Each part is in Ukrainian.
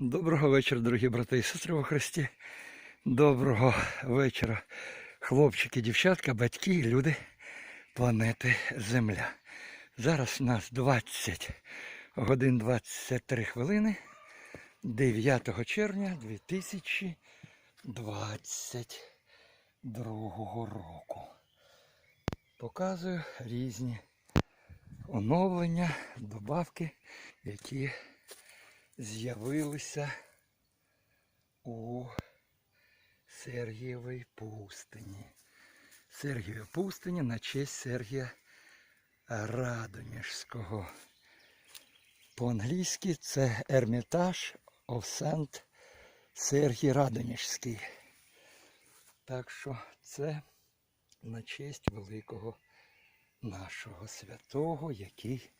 Доброго вечора, дорогі брати і сестри во Христі. Доброго вечора, хлопчики, дівчатка, батьки, люди планети Земля. Зараз у нас 20 годин 23 хвилини 9 червня 2022 року. Показую різні оновлення, добавки, які з'явилися у Сергієвій пустині. Сергієвій пустині на честь Сергія Радоніжського. По-англійськи це Ермітаж Saint Сергій Радоніжський. Так що це на честь великого нашого святого, який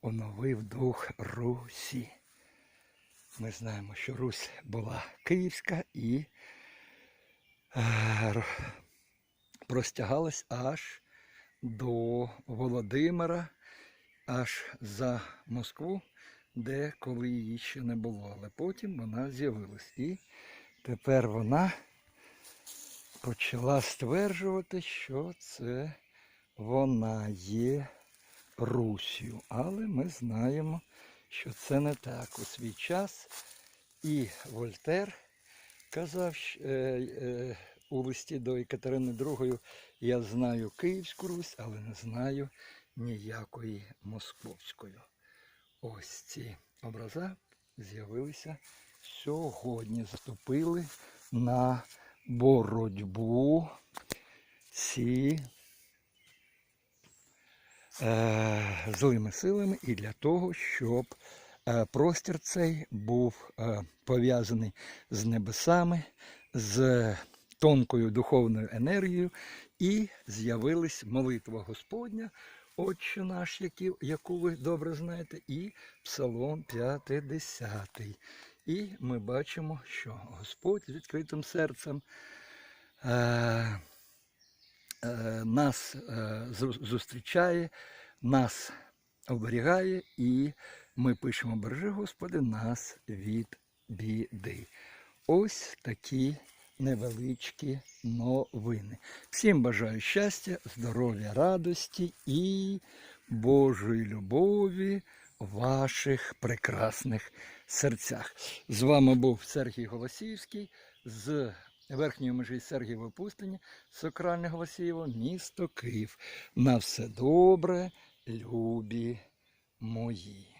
оновив дух Русі. Ми знаємо, що Русь була київська і е, простягалась аж до Володимира, аж за Москву, де коли її ще не було. Але потім вона з'явилась. І тепер вона почала стверджувати, що це вона є Русію. Але ми знаємо, що це не так. У свій час і Вольтер казав е, е, у листі до Екатерини II, я знаю Київську Русь, але не знаю ніякої московської. Ось ці образи з'явилися сьогодні. Заступили на боротьбу е, злими силами і для того, щоб е, простір цей був е, пов'язаний з небесами, з тонкою духовною енергією, і з'явилась молитва Господня, Отче наш, яку ви добре знаєте, і Псалом 50. І ми бачимо, що Господь з відкритим серцем. Е, е, нас е, зустрічає, нас оберігає, і ми пишемо бережи, Господи, нас від біди. Ось такі невеличкі новини. Всім бажаю щастя, здоров'я, радості і Божої любові в ваших прекрасних серцях. З вами був Сергій Голосіївський з верхньої межі Сергієвої пустині, Сокральне Голосієво, місто Київ. На все добре, любі мої.